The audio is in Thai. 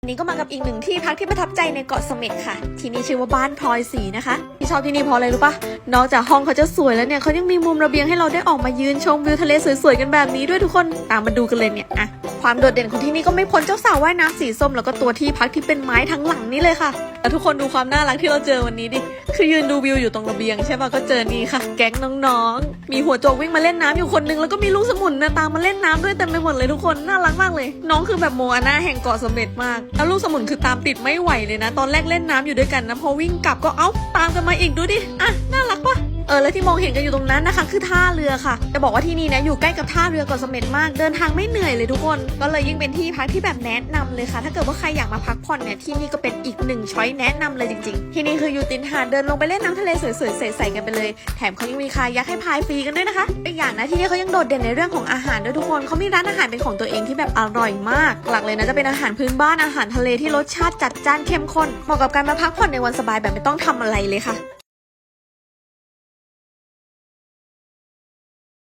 วันนี้ก็มากับอีกหนึ่งที่พักที่ประทับใจในเกาะเสม็ดค่ะ ที่นี่ชื่อว่าบ้านพลอยสีนะคะ ที่ชอบที่นี่เพราะอะไรรู้ปะนอกจากห้องเขาจะสวยแล้วเนี่ยเขายังมีมุมระเบียงให้เราได้ออกมายืนชมวิวทะเลสวยๆกันแบบนี้ด้วยทุกคนตามมาดูกันเลยเนี่ยอะความโดดเด่นของที่นี่ก็ไม่พ้นเจ้าสาวว่ายน้ำสีส้มแล้วก็ตัวที่พักที่เป็นไม้ทั้งหลังนี้เลยค่ะแล้วทุกคนดูความน่ารักที่เราเจอวันนี้ดิคือยืนดูวิวอยู่ตรงระเบียงใช่ป่ะก็เจอนี่ค่ะ แก๊งน้องๆ มีหัวโจกวิ่งมาเล่นน้ำอยู่คนนึงแล้วก็มีลูกสมุนนะตามมาเล่นน้ำด้วยเต็มไปหมดเลยทุกคนน่ารักมากเลย น้องคือแบบโมอาน่าแห่งเกาะสมเด็จมากแล้วลูกสมุนคือตามติดไม่ไหวเลยนะ ตอนแรกเล่นน้ำอยู่ด้วยกันนะพอวิ่งกลับก็เอ้าตามกันมาอีกดูดิอะ เออแล้วที่มองเห็นกันอยู่ตรงนั้นนะคะ คือท่าเรือค่ะ จะบอกว่าที่นี่นะอยู่ใกล้กับท่าเรือเกาะเสม็ดมากเดินทางไม่เหนื่อยเลยทุกคนก็เลยยิ่งเป็นที่พักที่แบบแนะนำเลยค่ะ ถ้าเกิดว่าใครอยากมาพักผ่อนเนี่ยที่นี่ก็เป็นอีกหนึ่งช้อยแนะนำเลยจริงๆ ที่นี่คืออยู่ตินหาดเดินลงไปเล่นน้ำทะเลสวยๆใสๆกันไปเลย แถมเขายังมีคายักให้พายฟรีกันด้วยนะคะอีกอย่างนะที่นี่เขายังโดดเด่นในเรื่องของอาหารด้วยทุกคนเขามีร้านอาหารเป็นของตัวเองที่แบบอร่อยมาก หลักเลยนะจะเป็นอาหารพื้นบ้านอาหารทะเลที่รสชาติจัดจ้านเข้มข้นเหมาะกับการมาพักผ่อนในวันสบายแบบไม่ต้องทำอะไรเลยค่ะ